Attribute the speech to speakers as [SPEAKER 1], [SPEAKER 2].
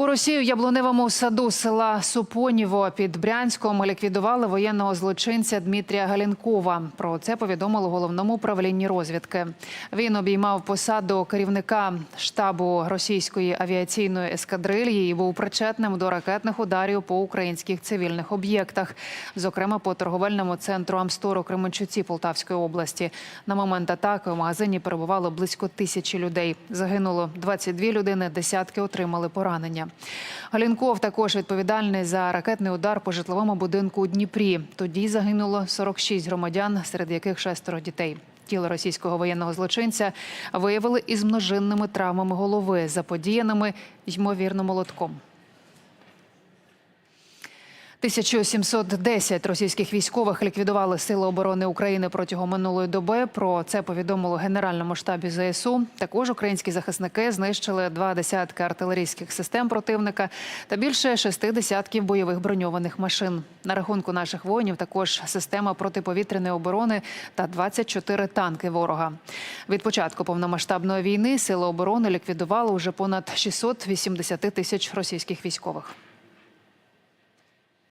[SPEAKER 1] У Росію яблуневому саду села Супоніво під Брянськом ліквідували воєнного злочинця Дмитрія Галінкова. Про це повідомили головному управлінні розвідки. Він обіймав посаду керівника штабу російської авіаційної ескадрильї і був причетним до ракетних ударів по українських цивільних об'єктах, зокрема по торговельному центру Амстор у Кременчуці Полтавської області. На момент атаки у магазині перебувало близько тисячі людей. Загинуло 22 людини, десятки отримали поранення. Галінков також відповідальний за ракетний удар по житловому будинку у Дніпрі. Тоді загинуло 46 громадян, серед яких шестеро дітей. Тіло російського воєнного злочинця виявили із множинними травмами голови, заподіяними ймовірно молотком. 1710 російських військових ліквідували сили оборони України протягом минулої доби. Про це повідомило Генеральному штабі ЗСУ. Також українські захисники знищили два десятки артилерійських систем противника та більше шести десятків бойових броньованих машин. На рахунку наших воїнів також система протиповітряної оборони та 24 танки ворога. Від початку повномасштабної війни сили оборони ліквідували уже понад 680 тисяч російських військових.